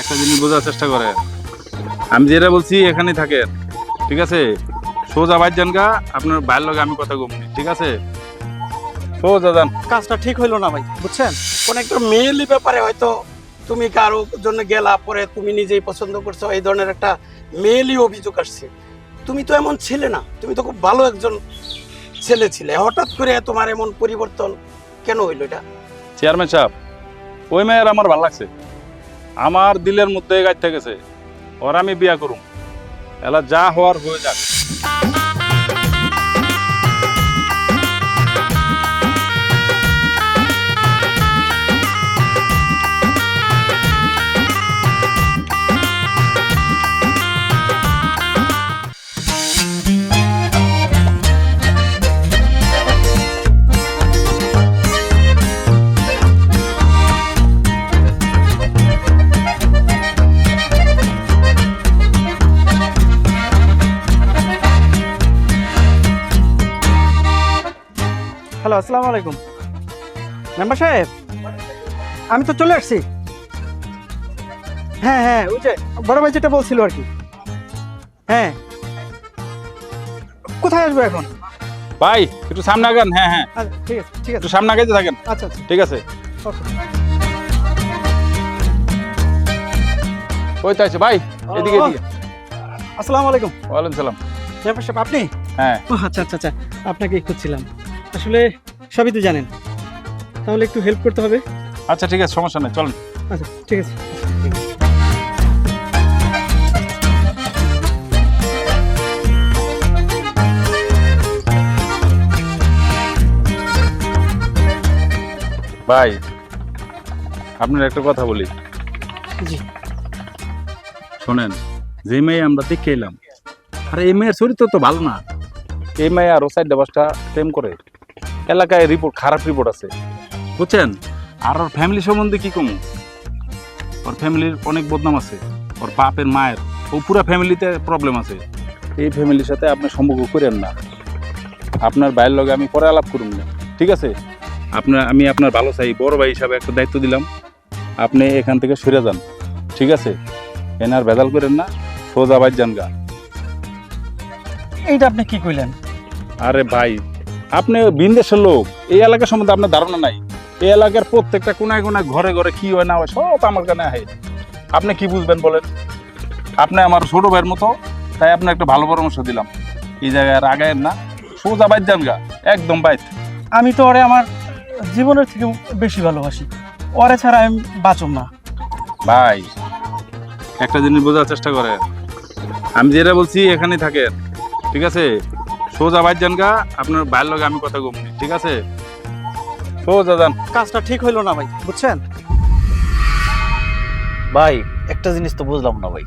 একটা জিনিস বোঝার চেষ্টা করেন। আমি যেটা বলছি এখানে থাকেন ঠিক আছে? সোজা বাইর যান গা আপনার বাইরের লগে আমি কথা কমনি ঠিক আছে? সোজা যান। কাজটা ঠিক হইল না ভাই বুঝছেন? কোন একটা মেয়েলি ব্যাপারে হয়তো তুমি কারও জন্য গেলা পরে তুমি নিজেই পছন্দ করছ এই ধরনের একটা মেয়েলি অভিযোগ আসছে। তুমি তো এমন ছিলে না তুমি তো খুব ভালো একজন ছেলে ছিলে। হঠাৎ করে তোমার এমন পরিবর্তন কেন হইল এটা? চেয়ারম্যান সাহেব ওই মেয়ের আমার ভালো লাগছে। আমার দিলের মধ্যে গাইতে গেছে ওর আমি বিয়া করুম। এলা যা হওয়ার হয়ে যাক। আসসালামু আলাইকুম। মেম্বার সাহেব আমি তো চলে আসছি। হ্যাঁ হ্যাঁ ওই যে বড় ভাই যেটা বলছিল আর কি। হ্যাঁ। কোথায় আসব এখন? ভাই একটু সামনে আগান হ্যাঁ হ্যাঁ। আচ্ছা ঠিক আছে ঠিক আছে। একটু সামনে আগাইতে থাকেন। আচ্ছা আচ্ছা। ঠিক আছে। ওই তো আছে ভাই এদিকে এদিকে। আসসালামু আলাইকুম। ওয়ালাইকুম সালাম। আপনি? হ্যাঁ। আচ্ছা আচ্ছা আচ্ছা আপনাকে খুঁজছিলাম। আসলে সবই তো জানেন। তাহলে একটু হেল্প করতে হবে। আচ্ছা ঠিক আছে সমস্যা নেই চলেন। আচ্ছা ঠিক আছে। ভাই আপনার একটা কথা বলি। জি। শোনেন যে মেয়ে আমরা দেখে এলাম আর এই মেয়ের চরিত্র তো ভালো না। এই মেয়ে আর ও সাইড দেবাসটা প্রেম করে। এলাকায় রিপোর্ট খারাপ রিপোর্ট আছে। বুঝছেন? আর ওর ফ্যামিলি সম্বন্ধে কি কমু? ওর ফ্যামিলির অনেক বদনাম আছে। ওর বাপের মায়ের ও পুরা ফ্যামিলিতে প্রবলেম আছে। এই ফ্যামিলির সাথে আপনি সম্পর্ক করেন না। আপনার ভাইয়ের লগে আমি পরে আলাপ করুন না। ঠিক আছে? আপনার আমি আপনার ভালো চাই বড় ভাই হিসাবে একটা দায়িত্ব দিলাম। আপনি এখান থেকে সরে যান। ঠিক আছে? এনার ভেজাল করেন না সোজা বাইর যান গা। এইটা আপনি কি কইলেন? আরে ভাই আপনি বিন্দেশের লোক এই এলাকা সম্বন্ধে আপনার ধারণা নাই। এই এলাকার প্রত্যেকটা কোনায় কোনায় ঘরে ঘরে কি হয় না হয় সব আমার কানে আহে। আপনি কি বুঝবেন বলেন? আপনি আমার ছোট ভাইয়ের মতো তাই আপনার একটা ভালো পরামর্শ দিলাম। এই জায়গায় আর না। সোজা বাইর যান গা একদম বাইর। আমি তো ওরে আমার জীবনের থেকে বেশি ভালোবাসি। ওরে ছাড়া আমি বাঁচব না। ভাই একটা জিনিস বোঝার চেষ্টা করেন। আমি যেটা বলছি এখানে থাকেন ঠিক আছে? সোজা বাইর যান গা আপনার ভাইয়ের লগে আমি কথা কমনি ঠিক আছে? সোজা যান। কাজটা ঠিক হইল না ভাই বুঝছেন? ভাই একটা জিনিস তো বুঝলাম না ভাই।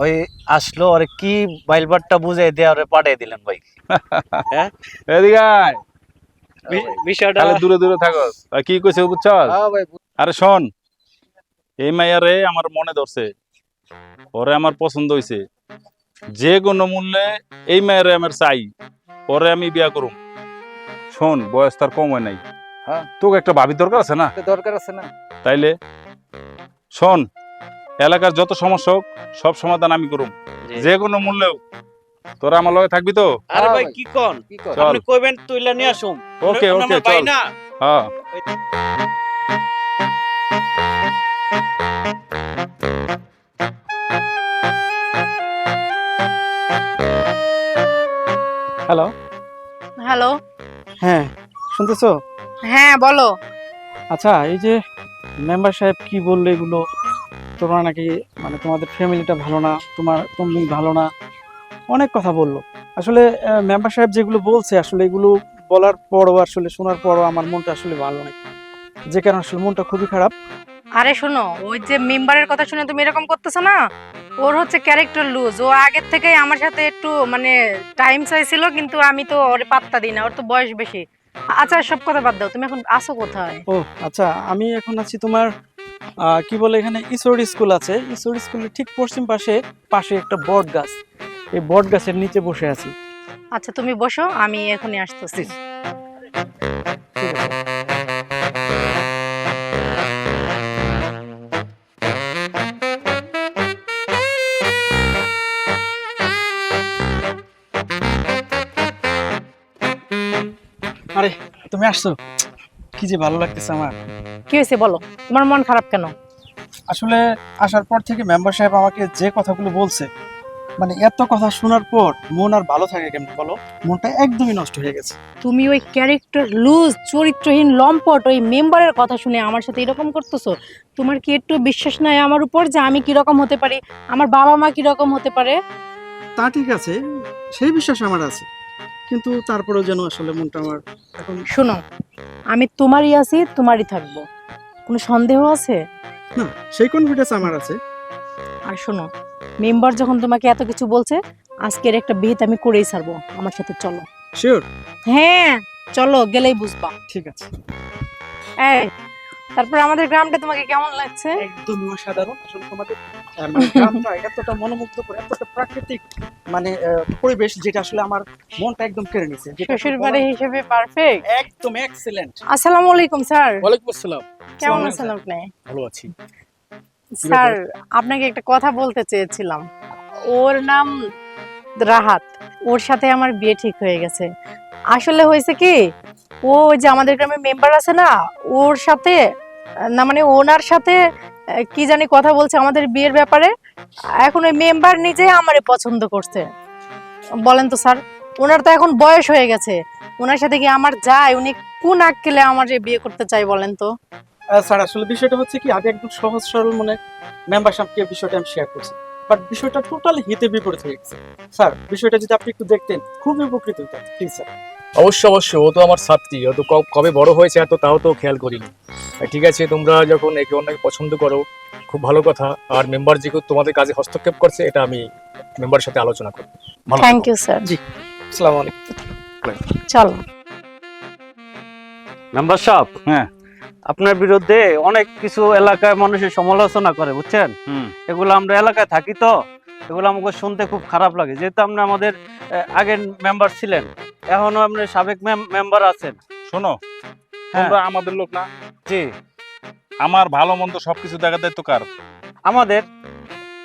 ওই আসলো আরে কি বাইলবারটা বুঝাই দিয়ে আরে পাঠিয়ে দিলেন ভাই। এদিকে আয়। বিষয়টা তাহলে দূরে দূরে থাকো। আর কি কইছে বুঝছ হ্যাঁ ভাই আরে শোন এই মাইয়ারে আমার মনে ধরছে। ওরে আমার পছন্দ হইছে। যে কোনো মূল্যে এই মায়েরে আমার চাই পরে আমি বিয়া করুম। শোন বয়স তার কম হয় নাই। হ্যাঁ। তোকে একটা ভাবির দরকার আছে না? দরকার আছে না। তাইলে? শোন এলাকার যত সমস্যা হোক সব সমাধান আমি করুম। যে কোনো মূল্যেও। তোরা আমার লগে থাকবি তো? আরে ভাই কি কোন? কি কর আপনি কইবেন তুইলা নিয়ে আসুম। ওকে ওকে চল। হ্যাঁ। হ্যালো হ্যালো হ্যাঁ শুনতেছো? হ্যাঁ বলো। আচ্ছা এই যে মেম্বার সাহেব কি বলল এগুলো? তোমরা নাকি মানে তোমাদের ফ্যামিলিটা ভালো না তোমার তুমি ভালো না? অনেক কথা বলল। আসলে মেম্বার সাহেব যেগুলো বলছে আসলে এগুলো বলার পরও আসলে শোনার পরও আমার মনটা আসলে ভালো নেই। যে কারণে আসলে মনটা খুবই খারাপ। আরে শোনো ওই যে মেম্বারের কথা শুনে তুমি এরকম করতেছো না? ওর হচ্ছে ক্যারেক্টার লুজ ও আগের থেকেই আমার সাথে একটু মানে টাইম চাইছিল কিন্তু আমি তো ওরে পাত্তা দিই না ওর তো বয়স বেশি। আচ্ছা সব কথা বাদ দাও তুমি এখন আসো কোথায়? ও আচ্ছা আমি এখন আছি তোমার কি বলে এখানে ঈশ্বর স্কুল আছে। ঈশ্বর স্কুলের ঠিক পশ্চিম পাশে পাশে একটা বট গাছ। এই বট গাছের নিচে বসে আছি। আচ্ছা তুমি বসো আমি এখনই আসতেছি। তুমি আসছো? কি যে ভালো লাগতেছে আমার। কি হয়েছে বলো? তোমার মন খারাপ কেন? আসলে আসার পর থেকে মেম্বার সাহেব আমাকে যে কথাগুলো বলছে মানে এত কথা শোনার পর মন আর ভালো থাকে কেমন বলো? মনটা একদমই নষ্ট হয়ে গেছে। তুমি ওই ক্যারেক্টার লুজ চরিত্রহীন লম্পট ওই মেম্বারের কথা শুনে আমার সাথে এরকম করতেছো? তোমার কি একটু বিশ্বাস নাই আমার উপর যে আমি কীরকম হতে পারি? আমার বাবা মা কীরকম হতে পারে? তা ঠিক আছে সেই বিশ্বাস আমার আছে। কিন্তু তারপরেও যেন আসলে মনটা আমার এখন শোনো আমি তোমারই আছি তোমারই থাকব। কোনো সন্দেহ আছে? না সেই কনফিডেন্স আমার আছে। আর শোনো মেম্বার যখন তোমাকে এত কিছু বলছে আজকের একটা বিহিত আমি করেই ছাড়বো। আমার সাথে চলো। শিওর হ্যাঁ চলো গেলেই বুঝবা। ঠিক আছে। এই তারপর আমাদের গ্রামটা তোমাকে কেমন লাগছে? একদম অসাধারণ। আসলে তোমাদের মানে গ্রামটা এতটা মনোমুগ্ধকর এতটা প্রাকৃতিক মানে পরিবেশ যেটা আসলে আমার মনটা একদম কেড়ে নিছে যেটা শ্বশুর বাড়ি হিসেবে পারফেক্ট একদম এক্সেলেন্ট আসসালামু আলাইকুম স্যার। ওয়ালাইকুম আসসালাম। কেমন আছেন আপনি? ভালো আছি। স্যার আপনাকে একটা কথা বলতে চেয়েছিলাম। ওর নাম রাহাত। ওর সাথে আমার বিয়ে ঠিক হয়ে গেছে। আসলে হয়েছে কি ও ওই যে আমাদের গ্রামে মেম্বার আছে না ওর সাথে না মানে ওনার সাথে কি জানি কথা বলছে আমাদের বিয়ের ব্যাপারে। এখন ওই মেম্বার নিজে আমারে পছন্দ করছে। বলেন তো, স্যার, ওনার তো এখন বয়স হয়ে গেছে। ওনার সাথে কি আমার যায়? উনি কোন আক্কেলে আমার বিয়ে করতে চাই বলেন তো? স্যার, আসলে বিষয়টা হচ্ছে কি আমি একদম সহজ সরল মনে মেম্বার মেম্বারশিপকে বিষয়টা আমি শেয়ার করছি। বাট বিষয়টা টোটালি হিতে বিপরীত হয়ে গেছে। স্যার বিষয়টা যদি আপনি একটু দেখতেন, খুবই উপকৃত হতাম প্লিজ স্যার অবশ্যই অবশ্যই ও তো আমার ছাত্রী ও তো কবে বড় হয়েছে এত তাও তো খেয়াল করিনি। ঠিক আছে তোমরা যখন একে অন্যকে পছন্দ করো খুব ভালো কথা। আর মেম্বার যেহেতু তোমাদের কাজে হস্তক্ষেপ করছে এটা আমি মেম্বারের সাথে আলোচনা করব। থ্যাংক ইউ স্যার আসসালামু আলাইকুম। চলো। মেম্বার সাহেব হ্যাঁ। আপনার বিরুদ্ধে অনেক কিছু এলাকায় মানুষের সমালোচনা করে বুঝছেন? হুম। এগুলো আমরা এলাকায় থাকি তো। এগুলো আমাকে শুনতে খুব খারাপ লাগে। যেহেতু আপনি আমাদের আগের মেম্বার ছিলেন এখনও আপনি সাবেক মেম্বার আছেন। শোনো হ্যাঁ। তোমরা আমাদের লোক না? জি। আমার ভালো মন্দ সবকিছু দেখার দায়িত্ব কার? আমাদের?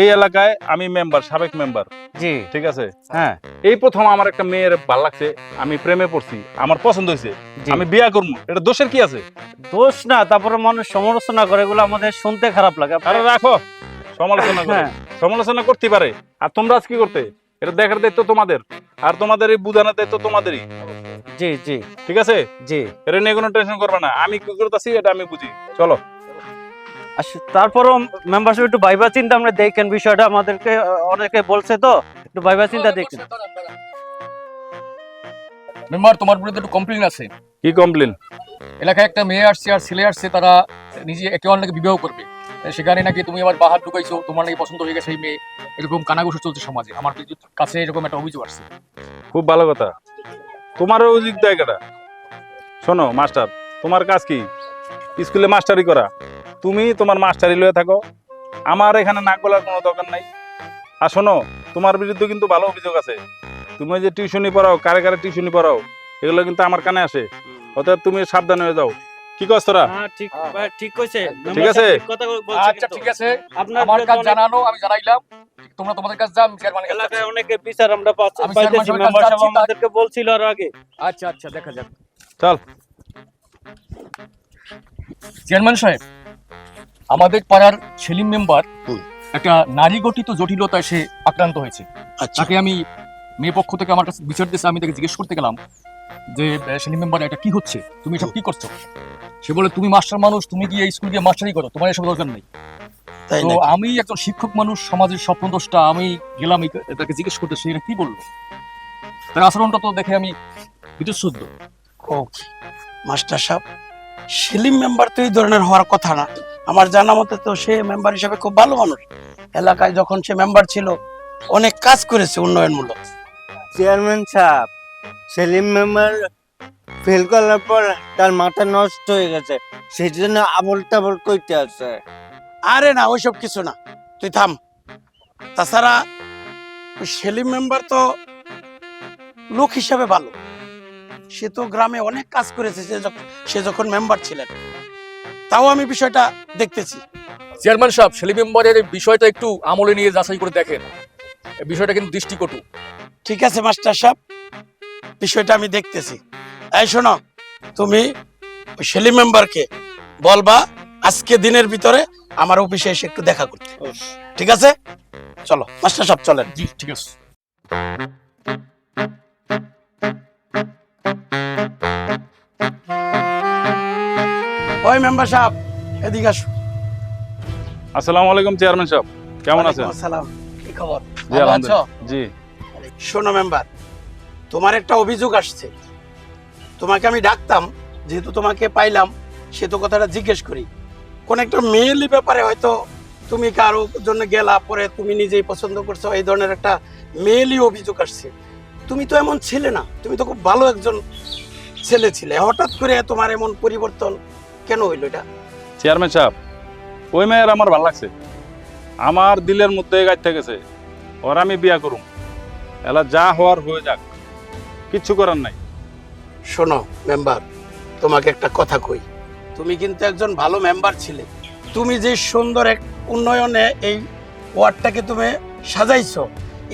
এই এলাকায় আমি মেম্বার সাবেক মেম্বার জি। ঠিক আছে? হ্যাঁ। এই প্রথম আমার একটা মেয়ের ভালো লাগছে আমি প্রেমে পড়ছি আমার পছন্দ হয়েছে। আমি বিয়া করব এটা দোষের কি আছে? দোষ না তারপরে মানুষ সমালোচনা করে এগুলো আমাদের শুনতে খারাপ লাগে। আরে রাখো সমালোচনা করে। হ্যাঁ সমালোচনা করতে পারে। আর তোমরা আজ কি করতে? এটা দেখার দায়িত্ব তোমাদের। আর তোমাদের এই বুঝানোর দায়িত্ব তোমাদেরই। জি জি। ঠিক আছে? জি। এটা নিয়ে কোনো টেনশন করবে না। আমি কি করতেছি এটা আমি বুঝি। চলো। তারপরও মেম্বারশিপ একটু ভাইবা চিন্তা আমরা দেখেন বিষয়টা। আমাদেরকে অনেকে বলছে তো একটু ভাইবা চিন্তা দেখেন। মেম্বার তোমার বিরুদ্ধে একটু কমপ্লেন আছে। কি কমপ্লেন এলাকায় একটা মেয়ে আসছে আর ছেলে আসছে তারা নিজে একে অন্যকে বিবাহ করবে। সেখানে নাকি তুমি আবার বাহার ঢুকাইছো, তোমার নাকি পছন্দ হয়ে গেছে সেই মেয়ে। এরকম কানাঘুষো চলছে সমাজে, আমার কাছে এরকম একটা অভিযোগ আসছে। খুব ভালো কথা। তোমারও উচিত জায়গাটা শোনো, মাস্টার, তোমার কাজ কি? স্কুলে মাস্টারি করা। তুমি তোমার মাস্টারি লয়ে থাকো। আমার এখানে নাক গলার কোনো দরকার নাই। আর শোনো, তোমার বিরুদ্ধে কিন্তু ভালো অভিযোগ আছে। তুমি যে টিউশনি পড়াও, কারে কারে টিউশনি পড়াও, এগুলো কিন্তু আমার কানে আসে। অতএব তুমি সাবধান হয়ে যাও। কি কস তোরা? হ্যাঁ ঠিক ঠিক কইছে। ঠিক আছে? আচ্ছা ঠিক আছে। আমার কাজ জানানো আমি জানাইলাম। তোমরা তোমাদের যাও কাছে এলাকায় অনেকে বিচার আমরা পাচ্ছি পাইতেছি মেম্বার সাহেব আমাদেরকে বলছিল আর আগে। আচ্ছা আচ্ছা দেখা যাক। চল। চেয়ারম্যান সাহেব আমাদের পাড়ার সেলিম মেম্বার একটা নারী গঠিত জটিলতায় সে আক্রান্ত হয়েছে। আচ্ছা। তাকে আমি মেয়ে পক্ষ থেকে আমার কাছে বিচার দিয়েছে আমি তাকে জিজ্ঞেস করতে গেলাম যে সেলিম মেম্বার এটা কি হচ্ছে? তুমি এসব কি করছ? সে বলে তুমি মাস্টার মানুষ তুমি গিয়ে স্কুল গিয়ে মাস্টারি করো তোমার এসব দরকার নেই। তো আমি একজন শিক্ষক মানুষ সমাজের স্বপ্ন দোষটা আমি গেলাম তাকে জিজ্ঞেস করতে সে কি বলল? তার আচরণটা তো দেখে আমি ওকে মাস্টার সাহেব সেলিম মেম্বার তো এই ধরনের হওয়ার কথা না। আমার জানা মতে তো সে মেম্বার হিসেবে খুব ভালো মানুষ। এলাকায় যখন সে মেম্বার ছিল অনেক কাজ করেছে উন্নয়নমূলক। চেয়ারম্যান সাহেব সেলিম মেম্বার ফেল করার পর তার মাথা নষ্ট হয়ে গেছে। সেই জন্য আবল টাবল কইতে আছে। আরে না ওইসব কিছু না। তুই থাম। তাছাড়া সেলিম মেম্বার তো লোক হিসাবে ভালো। সে তো গ্রামে অনেক কাজ করেছে সে যখন সে যখন মেম্বার ছিলেন। তাও আমি বিষয়টা দেখতেছি। চেয়ারম্যান সাহেব সেলিম মেম্বারের এই বিষয়টা একটু আমলে নিয়ে যাচাই করে দেখেন। বিষয়টা কিন্তু দৃষ্টিকটু। ঠিক আছে মাস্টার সাহেব। বিষয়টা আমি দেখতেছি। এই শোনো তুমি ওই সেলিম মেম্বারকে বলবা আজকে দিনের ভিতরে আমার অফিসে এসে একটু দেখা করতে। ঠিক আছে? চলো মাস্টার সাহেব চলেন। জি ঠিক আছে। ওই মেম্বার সাহেব এদিকে আসো। আসসালামু আলাইকুম চেয়ারম্যান সাহেব। কেমন আছেন? আসসালাম। কি খবর? জি ভালো আছো? আলহামদুলিল্লাহ জি। শোনো মেম্বার তোমার একটা অভিযোগ আসছে। তোমাকে আমি ডাকতাম, যেহেতু তোমাকে পাইলাম, সে তো কথাটা জিজ্ঞেস করি। কোন একটা মেয়েলি ব্যাপারে হয়তো তুমি কারও জন্য গেলা, পরে তুমি নিজেই পছন্দ করছ, এই ধরনের একটা মেয়েলি অভিযোগ আসছে। তুমি তো এমন ছিলে না, তুমি তো খুব ভালো একজন ছেলে ছিলে। হঠাৎ করে তোমার এমন পরিবর্তন কেন হইল এটা? চেয়ারম্যান সাহেব, ওই মেয়ের আমার ভালো লাগছে। আমার দিলের মধ্যে গাইতে গেছে, ওর আমি বিয়া করুম। এলা যা হওয়ার হয়ে যাক। কিচ্ছু করার নাই। শোনো মেম্বার তোমাকে একটা কথা কই। তুমি কিন্তু একজন ভালো মেম্বার ছিলে। তুমি যে সুন্দর এক উন্নয়নে এই ওয়ার্ডটাকে তুমি সাজাইছো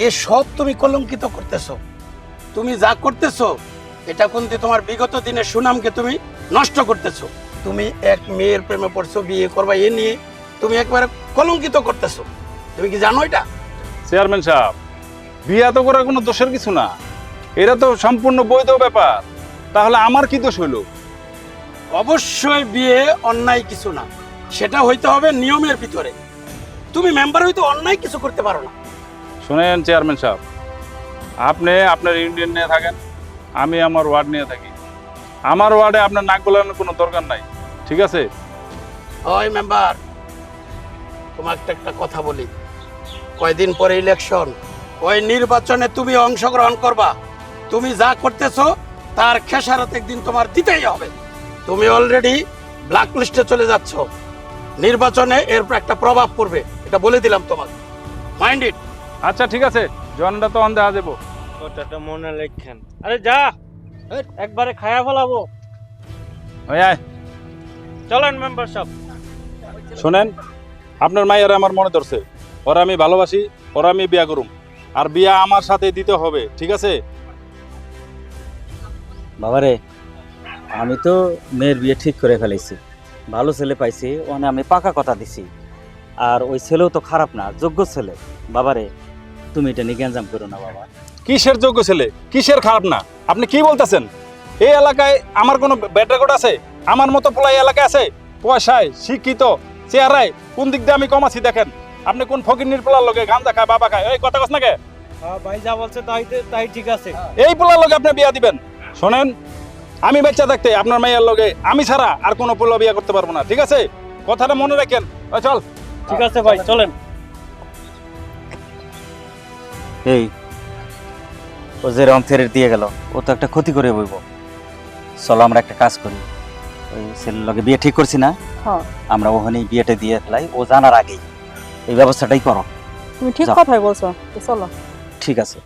এ সব তুমি কলঙ্কিত করতেছো। তুমি যা করতেছো এটা কিন্তু তোমার বিগত দিনের সুনামকে তুমি নষ্ট করতেছো। তুমি এক মেয়ের প্রেমে পড়ছো বিয়ে করবা এ নিয়ে তুমি একবারে কলঙ্কিত করতেছো। তুমি কি জানো এটা? চেয়ারম্যান সাহেব বিয়া তো করার কোনো দোষের কিছু না। এটা তো সম্পূর্ণ বৈধ ব্যাপার। তাহলে আমার কি দোষ হইল অবশ্যই বিয়ে অন্যায় কিছু না। সেটা হইতে হবে নিয়মের ভিতরে। তুমি মেম্বার হইতে অন্যায় কিছু করতে পারো না। শুনেন চেয়ারম্যান সাহেব আপনি আপনার ইউনিয়ন নিয়ে থাকেন আমি আমার ওয়ার্ড নিয়ে থাকি। আমার ওয়ার্ডে আপনার নাক গলানোর কোনো দরকার নাই ঠিক আছে? ওই মেম্বার তোমাকে একটা কথা বলি। কয়দিন পরে ইলেকশন ওই নির্বাচনে তুমি অংশগ্রহণ করবা। তুমি যা করতেছো তার খেসারত একদিন তোমার দিতেই হবে। তুমি অলরেডি ব্ল্যাক লিস্টে চলে যাচ্ছ। নির্বাচনে এর একটা প্রভাব পড়বে এটা বলে দিলাম তোমাকে। মাইন্ড ইট আচ্ছা ঠিক আছে। জনটা তো অন দেখা দেবো কথাটা মনে রাখেন। আরে যা একবারে খায়া ফেলাবো। ওই আয়। চলেন মেম্বার সাহেব শোনেন আপনার মায়ের আমার মনে ধরছে। ওরা আমি ভালোবাসি ওরা আমি বিয়া করুম। আর বিয়া আমার সাথে দিতে হবে ঠিক আছে? বাবারে আমি তো মেয়ের বিয়ে ঠিক করে ফেলেছি ভালো ছেলে পাইছি ওখানে আমি পাকা কথা দিছি। আর ওই ছেলেও তো খারাপ না যোগ্য ছেলে। বাবারে তুমি এটা নিয়ে গ্যাঞ্জাম করো না বাবা। কিসের যোগ্য ছেলে? কিসের খারাপ না? আপনি কি বলতেছেন? এই এলাকায় আমার কোনো ব্যাড রেকর্ড আছে? আমার মতো পোলাই এলাকায় আছে? পয়সায় শিক্ষিত চেহারায় কোন দিক দিয়ে আমি কম আছি দেখেন? আপনি কোন ফকির নির্পলার লগে গান্দা খায় বাবা খায় এই কথা কস না কে? ভাই যা বলছে তাই তাই ঠিক আছে। এই পোলার লোকে আপনি বিয়া দিবেন? শোনেন আমি বাচ্চা থাকতে আপনার মাইয়ের লগে আমি ছাড়া আর কোনো পোলা বিয়া করতে পারব না ঠিক আছে? কথাটা মনে রাখেন। চল। ঠিক আছে ভাই চলেন। এই ও যে রং ফেরত দিয়ে গেল ও তো একটা ক্ষতি করে বইব। চলো আমরা একটা কাজ করি। ওই ছেলের লগে বিয়ে ঠিক করছি না হ্যাঁ। আমরা ওখানেই বিয়েটা দিয়ে ফেলাই ও জানার আগেই। এই ব্যবস্থাটাই করো। তুমি ঠিক কথাই বলছো চলো। ঠিক আছে।